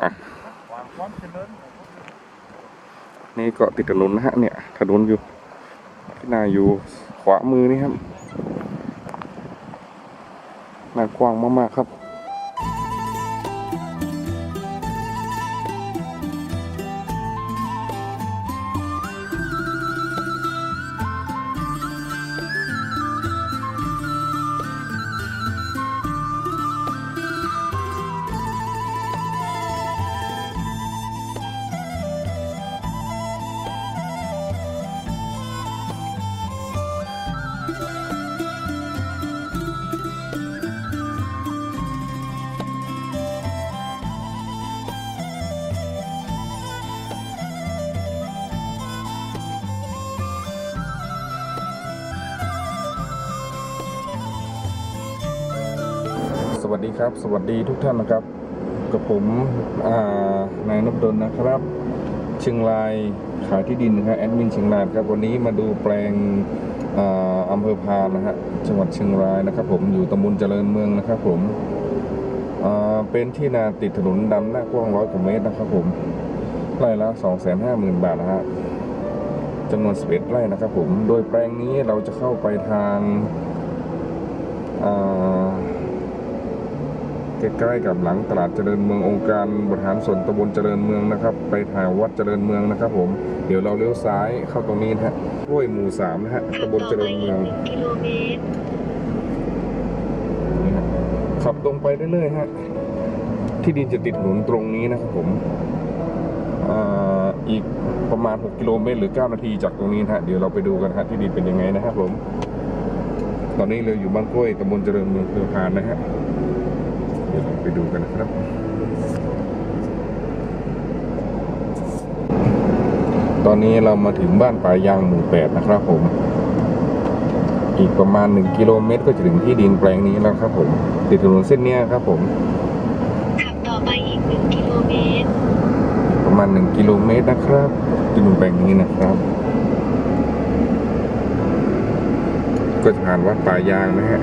อะความความเจริญนี่ก็ติดถนนนะฮะเนี่ยถนนอยู่ที่นาอยู่ขวามือนี่ครับหนากว้างมากๆครับ วัสดีครับ สวัสดีทุกท่านนะครับ กับผมนายนพดลนะครับ เชียงรายขายที่ดินนะครับแอดมินเชียงรายครับวันนี้มาดูแปลงอำเภอพานนะฮะจังหวัดเชียงรายนะครับ ผมอยู่ตำบลเจริญเมืองนะครับ ผมเป็นที่นาติดถนนดำหน้ากว้างร้อยกว่าเมตรนะครับ ผมไร่ละ2 5 0 0 0 0บาทนะฮะจำนวน11ไร่นะครับ ผมโดยแปลงนี้เราจะเข้าไปทางอ่า ใกล้ๆกับหลังตลาดเจริญเมืององค์การบริหารส่วนตำบลเจริญเมืองนะครับ ไปถ่ายวัดเจริญเมืองนะครับ ผมเดี๋ยวเราเลี้ยวซ้ายเข้าตรงนี้นะฮะกล้วยหมู่สามนะฮะตำบลเจริญเมืองกิโลเมตรนี่ฮะขับตรงไปเรื่อยๆฮะที่ดินจะติดถนนตรงนี้นะครับผมอ่าอีกประมาณ 6 กิโลเมตรหรือ 9 นาทีจากตรงนี้นะฮะ เดี๋ยวเราไปดูกันฮะที่ดินเป็นยังไงนะครับผม ตอนนี้เราอยู่บ้านกล้วยตำบลเจริญเมืองเพื่อพานนะฮะ เดี๋ยวเราไปดูกันนะครับ ตอนนี้เรามาถึงบ้านป่ายางหมู่แปดนะครับผม อีกประมาณ1กิโลเมตร ก็จะถึงที่ดินแปลงนี้แล้วครับผม ติดถนนเส้นเนี้ยครับผมขับต่อไปอีก1กิโลเมตร ประมาณ1กิโลเมตรนะครับที่ดินแปลงนี้นะครับก็จะผ่านวัดป่ายางนะฮะ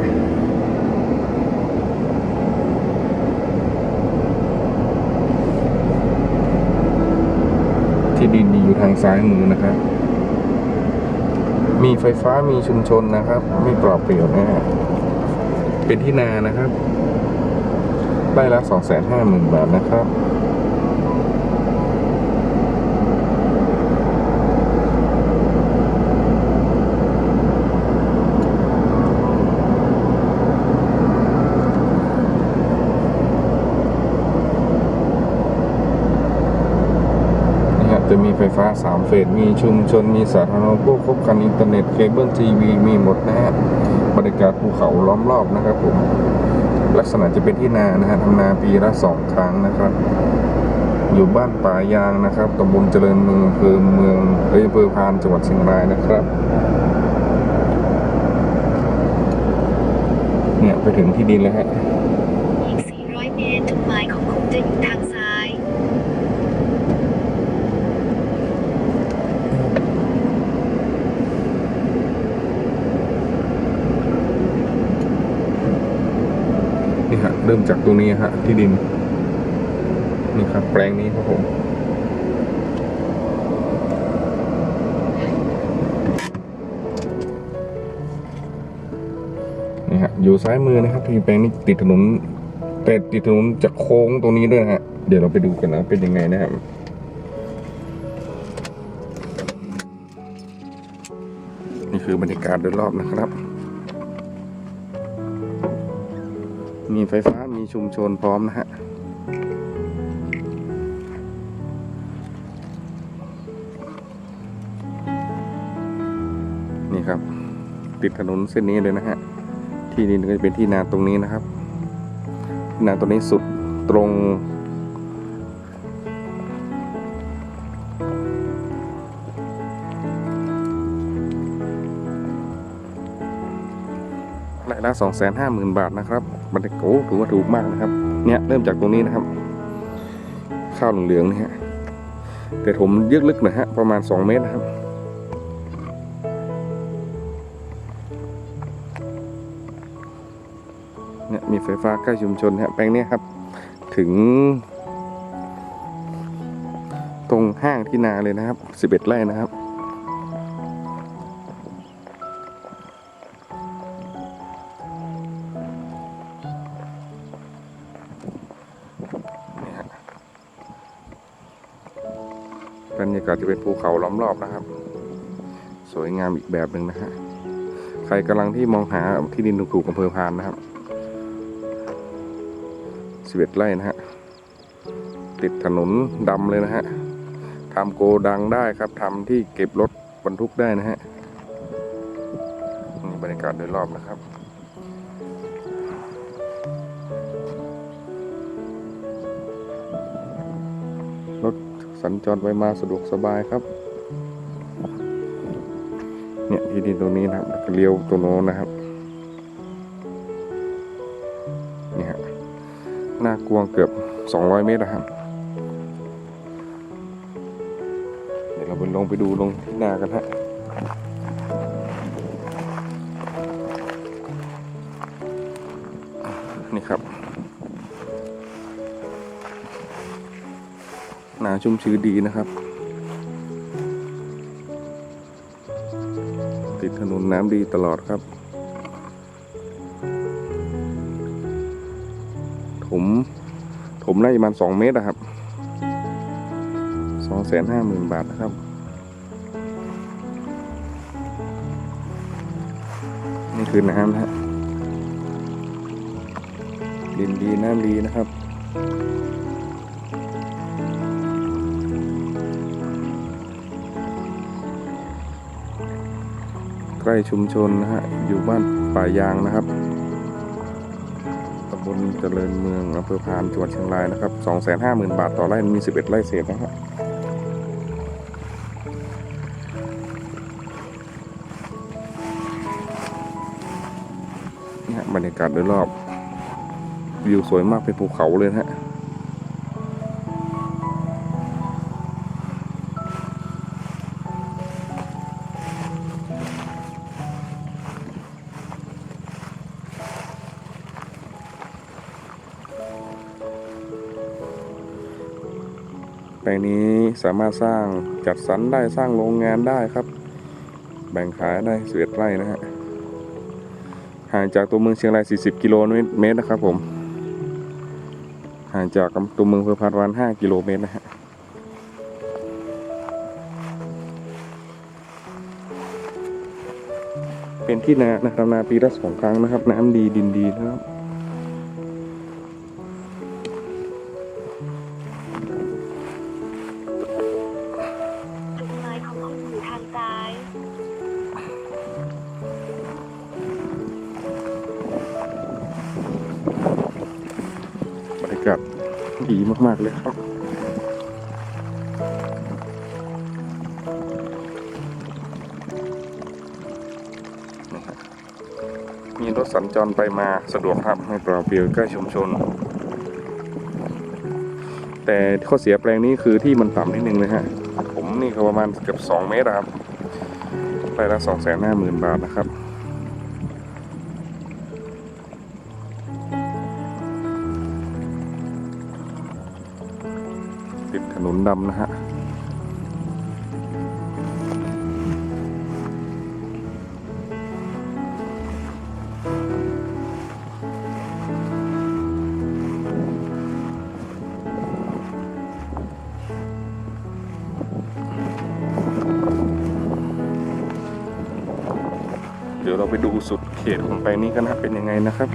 ที่ดินอยู่ ทางซ้ายมือนะครับ มีไฟฟ้ามีชุมชนนะครับ ไม่เปลอบเปลี่ยวนะเป็นที่นานะครับไร่ละ2 5 0 0 0 0บาทนะครับ นี่ฮะจะมีไฟ้า 3 เฟส มีชุมชน มีสาธารณูปโภคครบครันอินเทอร์เน็ต เคเบิลทีวี มีหมดนะฮะ บริการภูเขาล้อมรอบนะครับผม ลักษณะจะเป็นที่นานะฮะทำนาปีละสองครั้งนะครับ อยู่บ้านป่ายางนะครับตำบลเจริญเมืองอำเภอเมืองเอ้ยอำเภอพาน จังหวัดเชียงรายนะครับ เนี่ยไปถึงที่ดินแล้วฮะ อีก 400 เมตรจุดหมายของคุณจะอยู่ทางซ้าย นี่ฮะเริ่ มจากตรงนี้ฮะที่ดิน นี่ครับ แปลงนี้ครับผมนี่ฮะอยู่ซ้ายมือนะครับที่แปลงนี้ติดถนนแต่ติดถนนจากโค้งตรงนี้ด้วยนะฮะเดี๋ยวเราไปดูกันนะเป็นยังไงนะครับนี่คือบรรยากาศโดยรอบนะครับ มีไฟฟ้า มีชุมชนพร้อมนะฮะนี่ครับ ติดถนนเส้นนี้เลยนะฮะ ที่ดินก็จะเป็นที่นาตรงนี้นะครับ นาตรงนี้สุดตรงรายละสองแสนห้าหมื่นบาทนะครับ บรรยากาศโอ้ถือว่าถูกมากนะครับ เนี่ยเริ่มจากตรงนี้นะครับ ข้าวเหลืองๆนี่ฮะแต่ผมยึกลึกหน่อยฮะประมาณสองเมตรนะครับ เนี่ยมีไฟฟ้าใกล้ชุมชนฮะแปลงนี้ครับ ถึง ตรงห้างที่นาเลยนะครับ 11ไร่นะครับ กาศจะเป็นภูเขาล้อมรอบนะครับ สวยงามอีกแบบหนึ่งนะฮะใครกำลังที่มองหาที่ดินถูกๆอำเภอพานนะครับ11ไร่นะฮะติดถนนดำเลยนะฮะทำโกดังได้ครับทำที่เก็บรถบรรทุกได้นะฮะนี่บรรยากาศโดยรอบนะครับ สัญจรไปมาสะดวกสบายครับ เนี่ยที่ดินตรงนี้นะครับเลี้ยวตัวโน้นนะครับนี่ฮะหน้ากวงเกือบ 200 เมตรนะครับ เดี๋ยวเราไปลงไปดูลงที่นากันฮะ นาชุ่มชื้นดีนะครับ ติดถนนน้ำดีตลอดครับ ถม ถมได้ประมาณสองเมตรนะครับสองแสนห้าหมื่นบาทนะครับนี่คือน้ำนะฮะดินดีน้ำดีนะครับ ล้ชุมชนนะฮะ อยู่บ้านป่ายางนะครับตำบลเจริญเมืองอำเภอพานจังหวัดเชียงรายนะครับ 250,000 บาทต่อไร่ มี 11 ไร่เศษนะฮะบรรยากาศโดยรอบ วิวสวยมากเป็นภูเขาเลยนะฮะ สามารถสร้างจัดสรรได้สร้างโรงงานได้ครับ แบ่งขายได้สิบเอ็ดไร่นะฮะห่างจากตัวเมืองเชียงราย 40 กิโลเมตรนะครับผมห่างจากตัวเมืองเพื่อพานวัน5กิโลเมตรนะฮะเป็นที่นานะครับนาปีละสองครั้งนะครับ น้ำดีดินดีนะครับ มีรถสัญจรไปมาสะดวกครับไม่เปล่าเปลี่ยวใกล้ชุมชน แต่ข้อเสียแปลงนี้คือที่มันต่ำนิดนึงนะฮะ ผมนี่ก็ประมาณเกือบ2 เมตรครับไปละ2 5 0 0 0 0บาทนะครับติดถนนดำนะฮะ ดี๋ยวเราไปดูสุดเขตของแปลงนี้กันนะเป็นยังไงนะครับ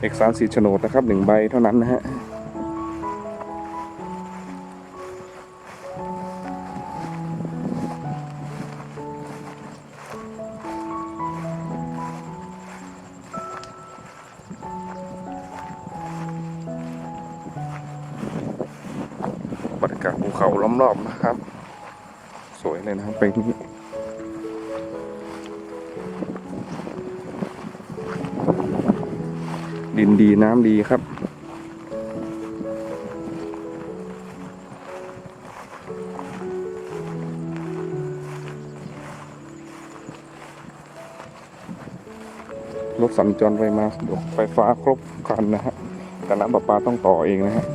เอกสารสิทธิ์โฉนดนะครับหนึ่งใบเท่านั้นนะฮะบรรยากาศภูเขาล้อมรอบนะ เป็นนี้ดินดีน้ำดีครับ รถสัญจรไปมาสะดวกไฟฟ้าครบครันนะฮะแต่น้ำประปาต้องต่อเองนะฮะ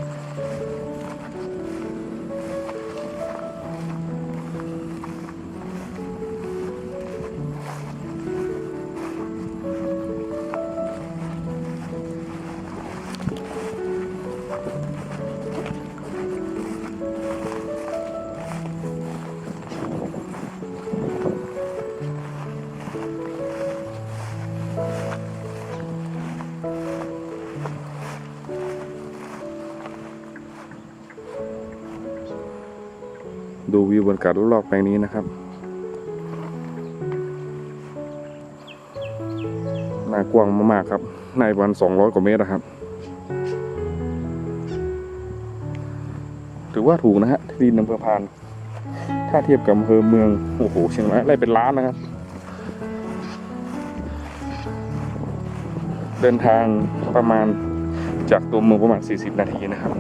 ดูวิวบรรยากาศรอบๆแปลงนี้นะครับนากว้างมากๆครับในวัน200 กว่าเมตรนะครับถือว่าถูกนะฮะที่ดินอำเภอพาน ถ้าเทียบกับอำเภอเมือง โอ้โหเชียงรายได้เป็นล้านนะครับ เดินทางประมาณจากตัวเมืองประมาณ 40 นาทีนะครับ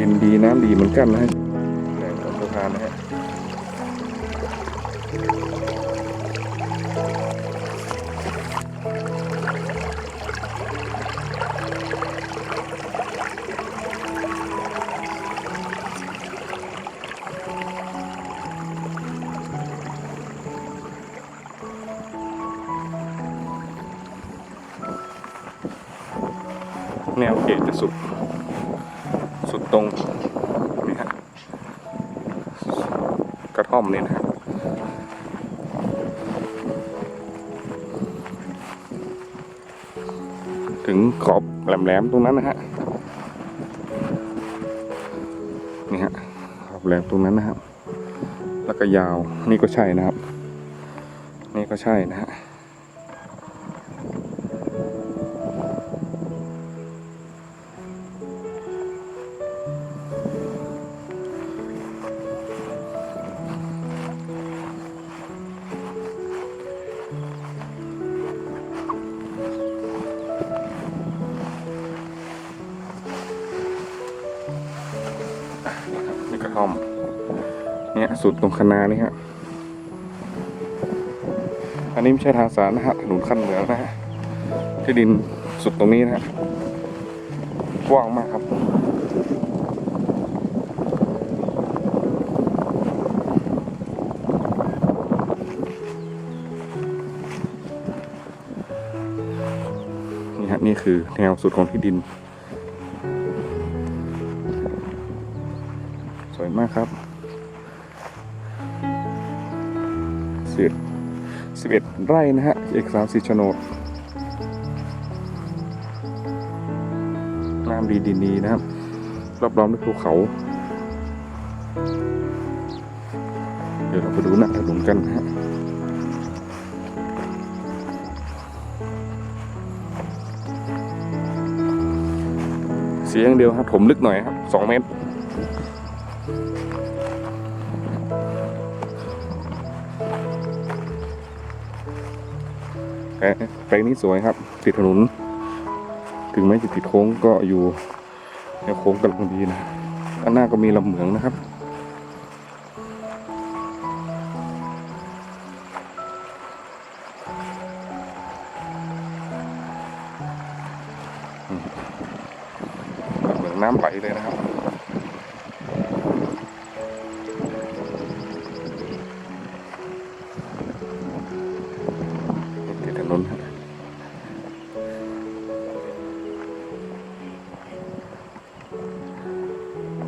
ดินดีน้ำดีเหมือนกันนะฮะแหล่งของสะพานนะฮะ ถึงขอบแหลมๆตรงนั้นนะฮะนี่ฮะขอบแหลมตรงนั้นนะครับ แล้วก็ยาวนี่ก็ใช่นะครับ นี่ก็ใช่นะฮะ สุดตรงคณานี่ฮะอันนี้ไม่ใช่ทางสาธารณะฮะถนนขั้นเหนืองนะฮะที่ดินสุดตรงนี้นะฮะกว้างมากครับนี่ฮะนี่คือแนวสุดของที่ดิน สวยมากครับ สิบเอ็ดไร่นะฮะเอกสารสิทธิ์โฉนดน้ำดีดินดีนะครับรอบล้อมด้วยภูเขา เดี๋ยวเราไปดูหน้าถนนกันนะฮะเสียอย่างเดียวครับ ผมลึกหน่อยครับสองเมตร แปลงนี้สวยครับ ติดถนน ถึงแม้จะติดโค้งก็อยู่แนวโค้งกำลังดีนะด้านหน้าก็มีลำเหมืองนะครับ เหมืองน้ำไหลเลยนะครับ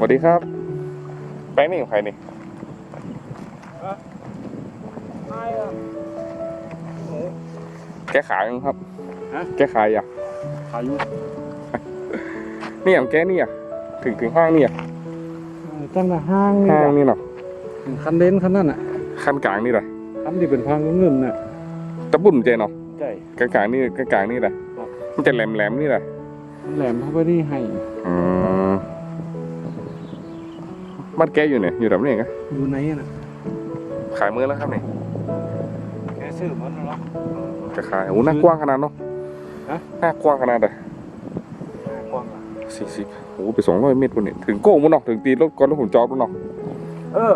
วัสดีครับ แป้งนี่ของใครนี่แกขายยังครับฮะแกขายอะอายุนี่อย่างแกนี่อะถึงถึงห้างนี่อะตั้งแต่ห้างนี่ห้างอะนี่เนาะคันเด่นคันนั้นอะขั้นกลางนี่แหละคันที่เป็นพังเงินน่ะตะบุ่นเจเนาะใช่กลางกลางๆนี่กลางกลางๆนี่แหละครับมันจะแหลมแหลมๆนี่แหละมันแหลมเข้าไปที่ให้อืม บ้านแกอยู่เนี่ยอยู่แบบนี้ไงอยู่ไหนน่ะขายมื้อแล้วครับนี่แกซื้อมันแล้วจะขายโอ้หน้ากว้างขนาดเนาะฮะหน้ากว้างขนาดเลยกว้างอะสี่สิบโอ้ไปสองร้อยเมตรคนนี่ถึงโก้งมันเนาะถึงตีรถก่อนรถหุ่นจอบมันเนาะเออ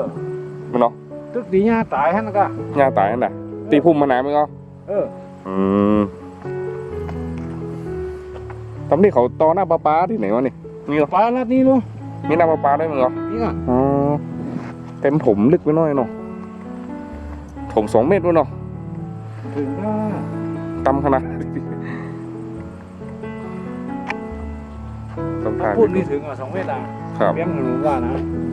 มันเนาะตึกดีหญ้าตายหั่นก็หญ้าตายนั่นน่ะตีพุ่มมานานมั้งเนาะเอออืมตำนี่เขาตอหน้าปลาปลาที่ไหนวะนี่มีเหรอปลาลัดนี้ลูก มีหน้าปลาปลาด้วยมั้งเหรอนี่ก็อ๋อเต็มถมลึกไปหน่อยเนาะถมสองเมตรด้วยเนาะถึงก็ตำขนาดต้องถ่ายพูดนี่ถึงอะสองเมตรอะครับเบี้ยงหนูว่านะ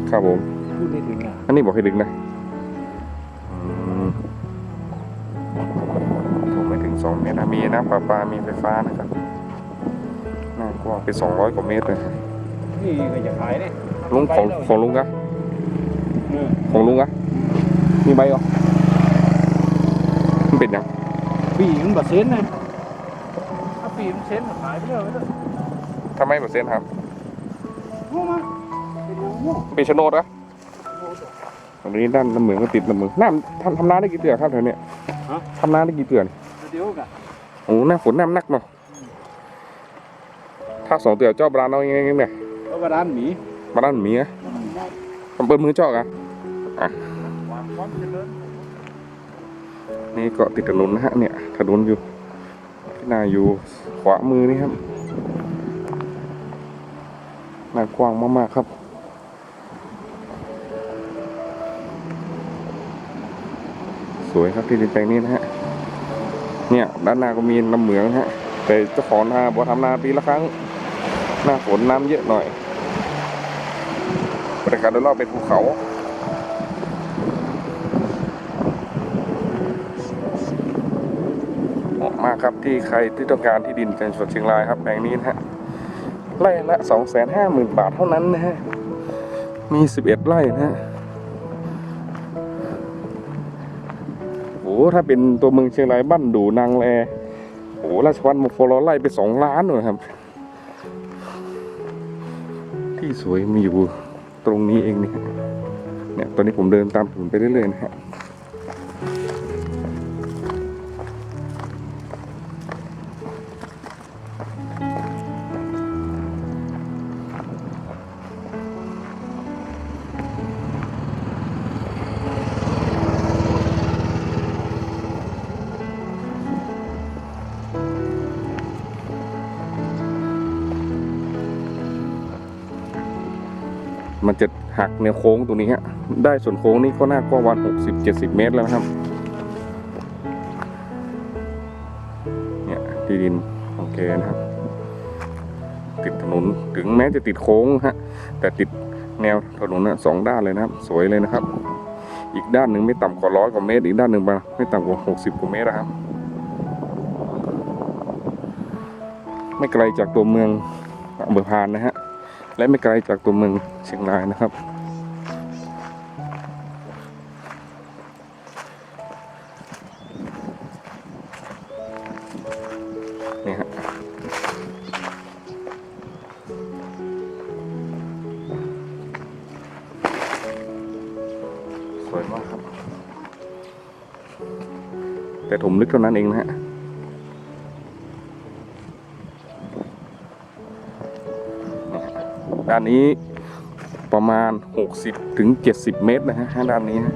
ครับผม พูดนี่ถึงอะอันนี้บอกให้ดึงนะผมไม่ถึงสองเมตรนะมีนะปลาปลามีไฟฟ้านะครับหน้ากว้างเป็นสองร้อยกว่าเมตรเลย นี่ก็จะขายเนี่ยลุงของของลุงกะเออของลุงกะมีใบเหรอมันเป็นยังปีมันบาเซนนะถ้าปีมันเซนก็ขายไปเลยไปเลยทำไมเปอร์เซ็นต์ครับโง่มาเป็นอย่างโง่เป็นโฉนดอะตรงนี้ด้านน้ำเหมืองก็ติดน้ำเหมืองน้ำทำทำนาได้กี่เตือนครับแถวเนี้ยทำนาได้กี่เตือนเดี๋ยวกันโอ้หน้าฝนน้ำหนักเนาะถ้าสองเตือนเจ้าบรานเอายังไงเนี่ย ก็บาดานหมีบรานหมีอะมันเปิดมือเจ้าอะความความเจริญนี่ก็ติดถนนนะฮะเนี่ย ถนนอยู่ที่นาอยู่ขวามือนี่ครับหน้ากว้างมากๆครับ สวยครับที่ดินแปลงนี้นะฮะ เนี่ยด้านหน้าก็มีน้ำเหมืองนะฮะ แต่เจ้าของนาบ่ทำนาปีละครั้ง หน้าฝนน้ำเยอะหน่อย บรรยากาศโดยรอบเป็นภูเขาเหมาะมากครับที่ใครที่ต้องการที่ดินในจังหวัดเชียงรายครับแปลงนี้นะฮะไร่ละสองแสนห้าหมื่นบาทเท่านั้นนะฮะมีสิบเอ็ดไร่นะฮะโอ้ถ้าเป็นตัวเมืองเชียงรายบ้านดูนางแลโอ้ราชวัฒน์มงคลไร่ไปสองล้านเลยครับ ที่สวยมีอยู่ ตรงนี้เองนี่ยเนี่ยตอนนี้ผมเดินตามถนนไปเรื่อยๆนะฮะ มันจะหักแนวโค้งตรงนี้ฮะ ได้ส่วนโค้งนี่ก็น่ากว้างวันหกสิบเจ็ดสิบเมตรแล้วนะครับเนี่ยที่ดินของแกนะครับ ติดถนนถึงแม้จะติดโค้งฮะ แต่ติดแนวถนนนะสองด้านเลยนะครับ สวยเลยนะครับ อีกด้านหนึ่งไม่ต่ำกว่าร้อยกว่าเมตร อีกด้านหนึ่งไม่ต่ำกว่าหกสิบกว่าเมตรนะครับ ไม่ไกลจากตัวเมืองอำเภอพานนะฮะ และไม่ไกลจากตัวเมืองเชียงรายนะครับ นี่ฮะสวยมากครับ แต่ถมลึกเท่านั้นเองนะฮะ ด้านนี้ประมาณ 60ถึง70 เมตรนะฮะด้านนี้ฮะ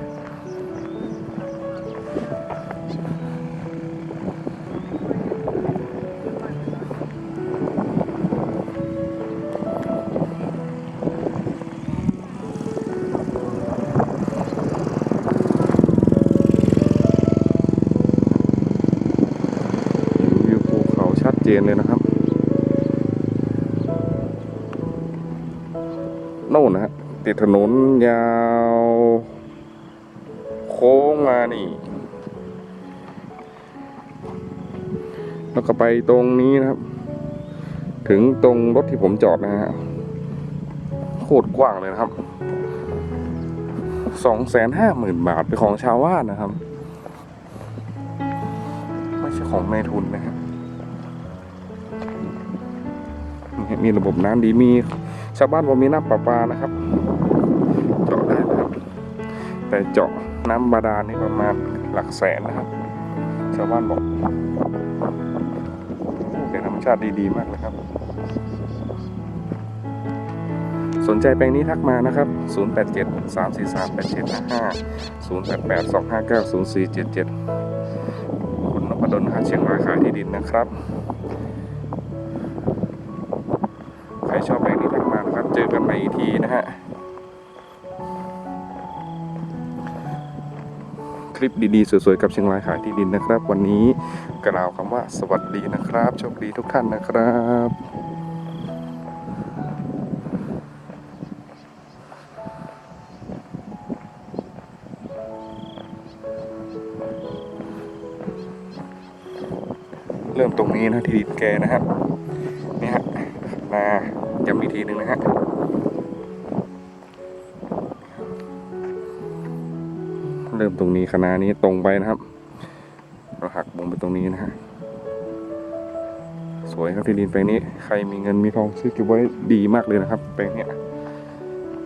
วิวภูเขาชัดเจนเลยนะ ถนนยาว โค้งมานี่ แล้วก็ไปตรงนี้นะครับ ถึงตรงรถที่ผมจอดนะฮะโคตรกว้างเลยนะครับสองแสนห้าหมื่นบาทเป็นของชาวบ้านนะครับ ไม่ใช่ของนายทุนนะฮะนี่ฮะมีระบบน้ำดีมี ชาวบ้านบอกมีน้ำประปานะครับ แต่เจาะน้ำบาดาลนี่ประมาณหลักแสนนะครับชาวบ้านบอกเป็นธรรมชาติดีๆมากเลยครับสสนใจแปลงนี้ทักมานะครับ 087 343 8755 088 259 0477 คุณนพดลหาเชียงรายขายที่ดินนะครับ ใครชอบแปลงนี้ทักมานะครับ เจอกันใหม่อีกทีนะ คลิปดีๆ สวยๆ กับเชียงรายขายที่ดินนะครับ วันนี้กล่าวคำว่าสวัสดีนะครับ โชคดีทุกท่านนะครับเริ่มตรงนี้นะที่ดินแกนะครับนี่ฮะนาย้ำอีกทีหนึ่งนะฮะ ตรงนี้คณะนี้ตรงไปนะครับ เราหักมุมไปตรงนี้นะฮะสวยครับที่ดินแปลงนี้ใครมีเงินมีทองซื้อเก็บไว้ดีมากเลยนะครับ แปลงนี้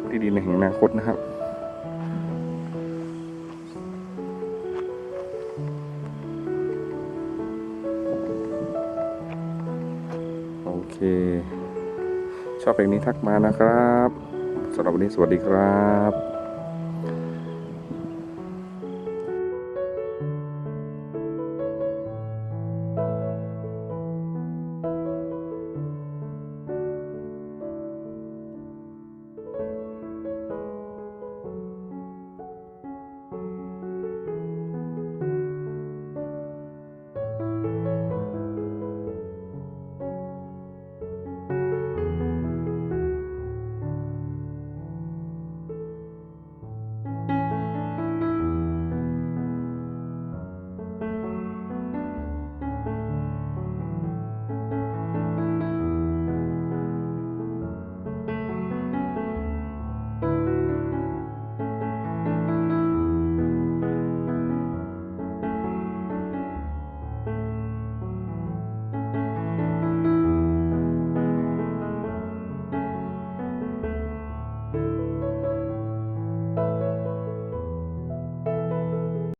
ที่ดินในแห่งอนาคตนะครับโอเค ชอบเพลงนี้ทักมานะครับสำหรับวันนี้สวัสดีครับ